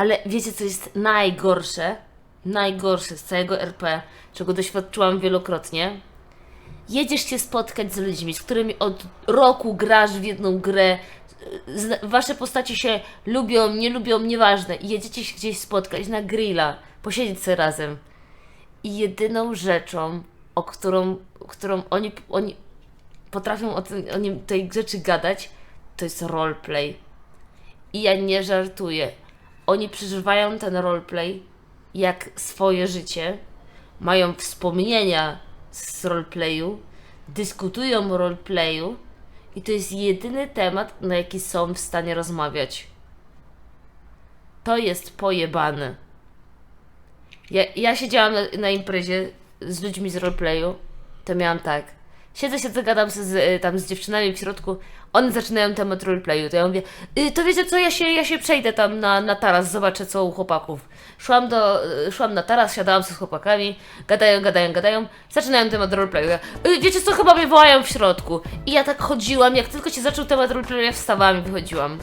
Ale wiecie, co jest najgorsze? Najgorsze z całego RP, czego doświadczyłam wielokrotnie. Jedziesz się spotkać z ludźmi, z którymi od roku grasz w jedną grę. Wasze postacie się lubią, nie lubią, nieważne. I jedziecie się gdzieś spotkać na grilla, posiedzieć sobie razem. I jedyną rzeczą, o którą, którą oni, oni potrafią o, tym, o tej rzeczy gadać, to jest roleplay. I ja nie żartuję. Oni przeżywają ten roleplay jak swoje życie, mają wspomnienia z roleplayu, dyskutują o roleplayu i to jest jedyny temat, na jaki są w stanie rozmawiać. To jest pojebane. Ja, ja siedziałam na, na imprezie z ludźmi z roleplayu, to miałam tak. Siedzę, siedzę, gadam z, z, y, tam z dziewczynami w środku, one zaczynają temat roleplayu, to ja mówię, y, to wiecie co, ja się, ja się przejdę tam na, na taras, zobaczę co u chłopaków. Szłam, do, y, szłam na taras, siadałam z chłopakami, gadają, gadają, gadają, zaczynają temat roleplayu. Ja, y, wiecie co, chyba mnie wołają w środku. I ja tak chodziłam, jak tylko się zaczął temat roleplayu, ja wstawałam i wychodziłam.